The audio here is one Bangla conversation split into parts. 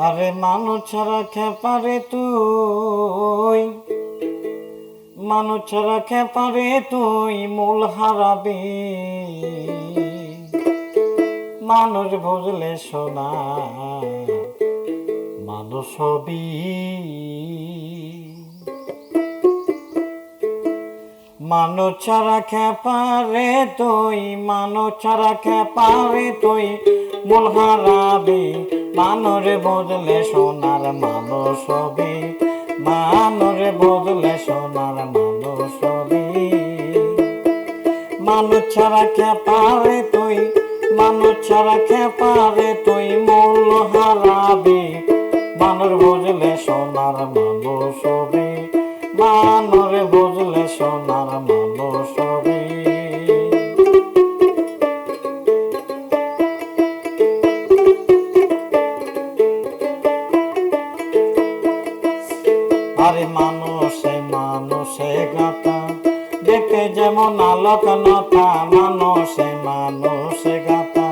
আরে মানুষ ছাড়া খেপারে তুই। মানুষ ছাড়া খেপারে তুই মূল হারাবি। মানুষ বুঝলে শোনা, মানুষ হবি। মানুষ ছাড়া খেপারে তুই, মানুষ ছাড়া খেপারে তুই। মূল হারাবি, মানুষ বদলে সোনার মানুষ হবি। মানুষ বদলে সোনার মানুষ হবি। মানুষ ছাড়া খেপারে তুই, মানুষ ছাড়া খেপারে তুই মূল হারাবি। মানুষ বুঝলে সোনার মানুষ হবি। মানুষ মানুষ হবি আরে মানুষে মানুষে গাতা দেখতে যেমন আলোক নতা মানুষে মানুষে গাতা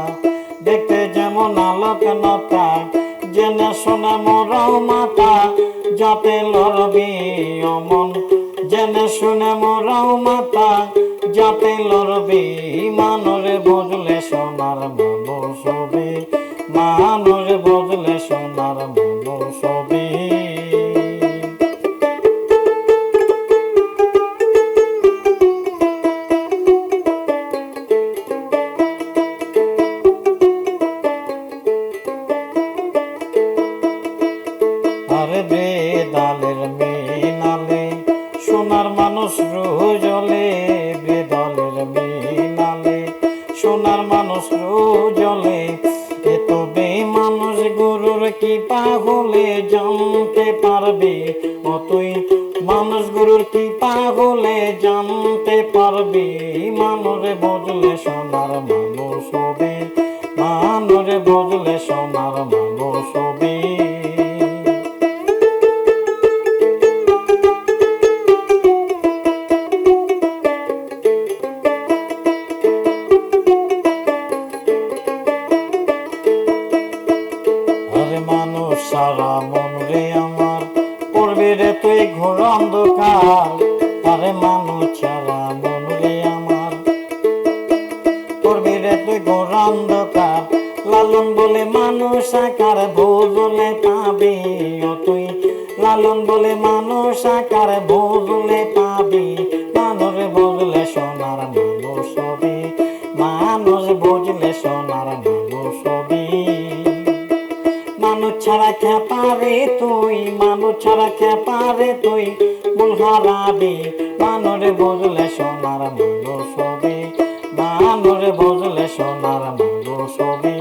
দেখতে যেমন আলোক নতা জেনে শুনে মোরাও মাতা যাতে লড়বি অমন জেনে শুনে মোরাও মাতা যাতে লড়বি। মানুরে বুঝলে সোনার মানুষ হবে মানুরে বুঝলে সোনার মানুষ হবে আরে বেদালের মিনালে রোজলে বেদালের মিনালে, সোনার মানুষ রোজলে এ তবে মানুষ গুরুর কি পাগলে জানতে পারবে ও তুই মানুষ গুরুর কি পাগলে জানতে পারবি মানুরে বুঝলে সোনার মানুষ হবে মানুরে বুঝলে সোনার মানুষ হবে। সারা মন রে আমার। পড়বে রে তুই ঘোর অন্ধকার। আরে মানুষ সারা মন রে আমার। পড়বি রে তুই ঘোর অন্ধকার। লালন বলে মানুষ আকার ভুজলে পাবি তুই লালন বলে মানুষ আকার ভুজলে পাবি। ছাড়া খেপারে তুই, মানুষ ছাড়া খেপারে তুই। মূল হারাবি মানুরে বুঝলে সোনার মানুষ হবে। মানুরে বুঝলে সোনার মানুষ হবে।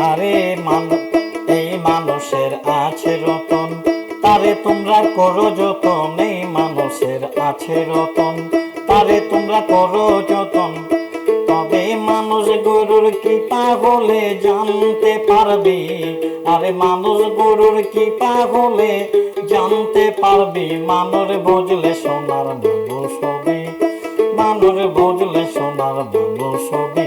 আরে, মানুষ তোমরা করো যতন এই মানুষের আছে রতন, তারে তোমরা করো যতন। তবে মানুষ গরুর কি পাগলে জানতে পারবি, আরে মানুষ গরুর কি পাগলে জানতে পারবি, মানুষ বুঝলে সোনার মানুষ হবে মানুষ বুঝলে সোনার মানুষ হবে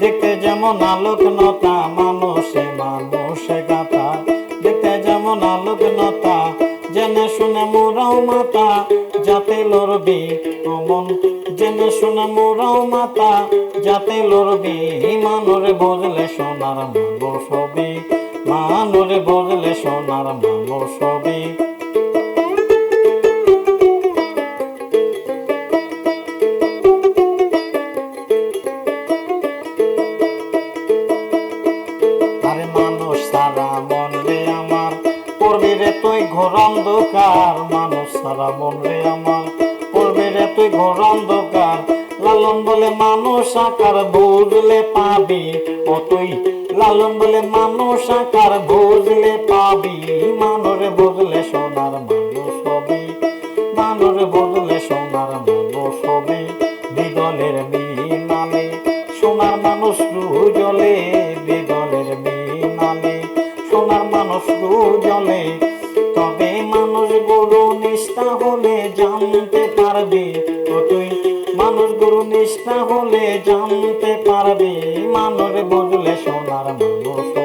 দেখতে যেমন আলোক নতা মানুষে মানুষে গাতা দেখতে যেমন আলোক নতা জেনে শুনে মোরাও মাতা। যাতে লড়বি অমন, জেনে শুনে মোরাও মাতা। যাতে লড়বি, মানুরে বুঝলে সোনার মানুষ হবি। মানুরে বুঝলে সোনার মানুষ হবি। সারা মন রে আমার। পড়বি রে তুই অন্ধকার, মানুষ সারা মন রে আমার। পড়বি রে তুই অন্ধকার, লালন বলে মানুষ আকার বুঝলে পাবি। ও তুই লালন বলে মানুষ আকার বুঝলে পাবি। মানরে বুঝলে সোনার মানুষ হবি। মানরে বুঝলে সোনার মানুষ হবে। জলে তবে মানুষ গরু নিষ্ঠা হলে জানতে পারবে। ও তুই মানুষ গরু নিষ্ঠা হলে জানতে পারবে। মানুষ বদলে সোনার মানুষ